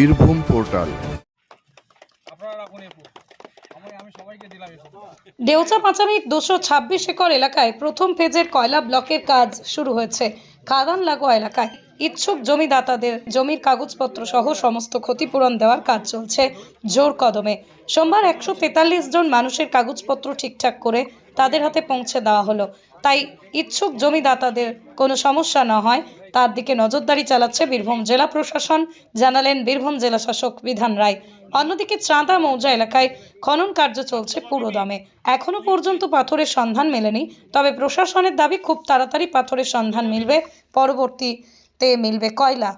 Birbhum portal. আপনারা রাখুন এপু আমি আমি সবাইকে দিলাম এপু দেউচা পাঁচামির দুশো ছাব্বিশ একর এলাকায় প্রথম ফেজের কয়লা ব্লকের কাজ শুরু হয়েছে খাদান লাগোয়া এলাকায়। ইচ্ছুক জমিদাতাদের জমির কাগজপত্র সহ সমস্ত ক্ষতিপূরণ দেওয়ার কাজ চলছে জোর কদমে। সোমবার একশো তেতাল্লিশ জন মানুষের কাগজপত্র ঠিকঠাক করে তাদের হাতে পৌঁছে দেওয়া হলো। তাই ইচ্ছুক জমিদাতাদের কোনো সমস্যা না হয়, তার দিকে নজরদারি চালাচ্ছে বীরভূম জেলা প্রশাসন, জানালেন বীরভূম জেলা শাসক বিধান রায়। অন্যদিকে চাঁদা মৌজা এলাকায় খনন কার্য চলছে পুরোদমে এখনও পর্যন্ত পাথরের সন্ধান মেলেনি, তবে প্রশাসনের দাবি খুব তাড়াতাড়ি পাথরের সন্ধান মিলবে, পরবর্তীতে মিলবে কয়লা।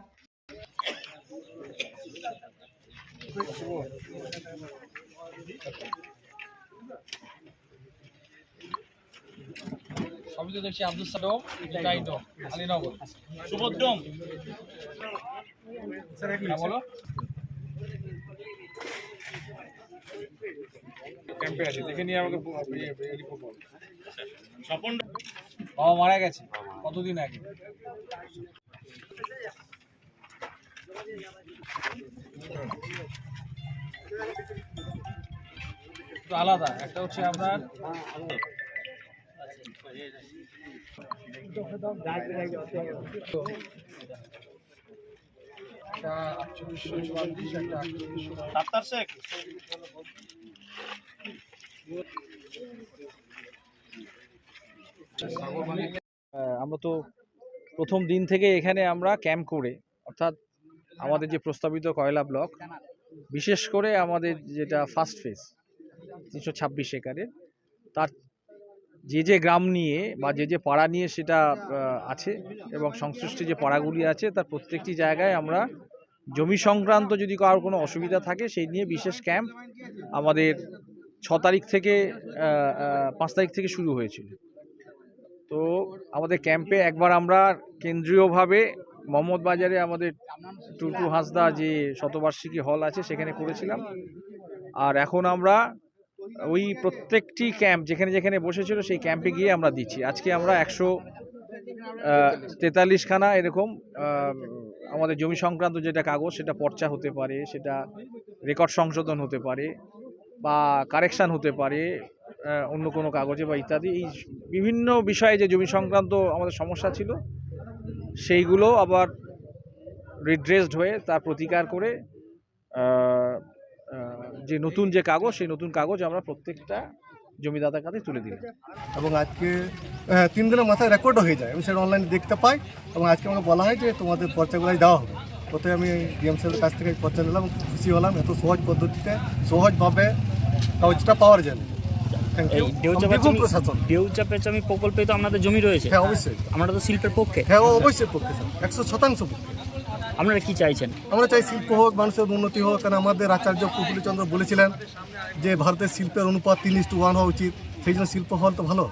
সবই তো দেখছি আব্দুল সাদম ডাইটো আলীনগর। সুভদ্রম হ্যাঁ বলো। ক্যাম্পে আছে দেখে নিয়ে আমাকে স্বপন বাবা মারা গেছে কতদিন আগে? আলাদা একটা হচ্ছে আপনার আমরা তো প্রথম দিন থেকে এখানে আমরা ক্যাম্প করে, অর্থাৎ আমাদের যে প্রস্তাবিত কয়লা ব্লক, বিশেষ করে আমাদের যেটা ফার্স্ট ফেজ, তিনশো ছাব্বিশ একরের, তার যে যে গ্রাম নিয়ে বা যে যে পাড়া নিয়ে সেটা আছে এবং সংশ্লিষ্ট যে পাড়াগুলি আছে তার প্রত্যেকটি জায়গায় আমরা জমি সংক্রান্ত যদি কারোর কোনো অসুবিধা থাকে সেই নিয়ে বিশেষ ক্যাম্প আমাদের ছ তারিখ থেকে পাঁচ তারিখ থেকে শুরু হয়েছিল। তো আমাদের ক্যাম্পে একবার আমরা কেন্দ্রীয়ভাবে মোহাম্মদ বাজারে আমাদের টুটু হাসদা যে শতবার্ষিকী হল আছে সেখানে করেছিলাম। আর এখন আমরা ওই প্রত্যেকটি ক্যাম্প যেখানে যেখানে বসেছিল সেই ক্যাম্পে গিয়ে আমরা দিচ্ছি। আজকে আমরা একশো তেতাল্লিশখানা এরকম আমাদের জমি সংক্রান্ত যেটা কাগজ সেটা পর্চা হতে পারে, সেটা রেকর্ড সংশোধন হতে পারে বা কারেকশান হতে পারে অন্য কোনো কাগজে বা ইত্যাদি। এই বিভিন্ন বিষয়ে যে জমি সংক্রান্ত আমাদের সমস্যা ছিল, সেইগুলো আবার রিড্রেসড হয়ে তার প্রতিকার করে যে নতুন যে কাগজ সেই নতুন কাগজ আমরা প্রত্যেকটা জমিদাতার কাছে তুলে দিলাম। এবং আজকে আহ, তিন দিনের মাথায় রেকর্ডও হয়ে যায়। আমি সেটা অনলাইনে দেখতে পাই এবং আজকে আমাকে বলা হয় যে তোমাদের পর্চাগুলাই দেওয়া হবে। ওতে আমি ডিএমসিএলের কাছ থেকে পর্চা নিলাম খুশি হলাম। এত সহজ পদ্ধতিতে সহজভাবে কাগজটা পাওয়ার পেচামি প্রকল্পে তো আপনাদের জমি রয়েছে। হ্যাঁ অবশ্যই। আমরা তো শিল্পের পক্ষে। হ্যাঁ অবশ্যই পক্ষে স্যার। একশো শতাংশ পক্ষে। আপনারা কি চাইছেন? আমরা চাই শিল্প হোক, মানুষের উন্নতি হোক, কারণ আমাদের আচার্য প্রফুল্লচন্দ্র বলেছিলেন যে, ভারতের শিল্পের অনুপাত তিন ইস্টু ওয়ান হওয়া উচিত। সেই জন্য শিল্প হল তো ভালো।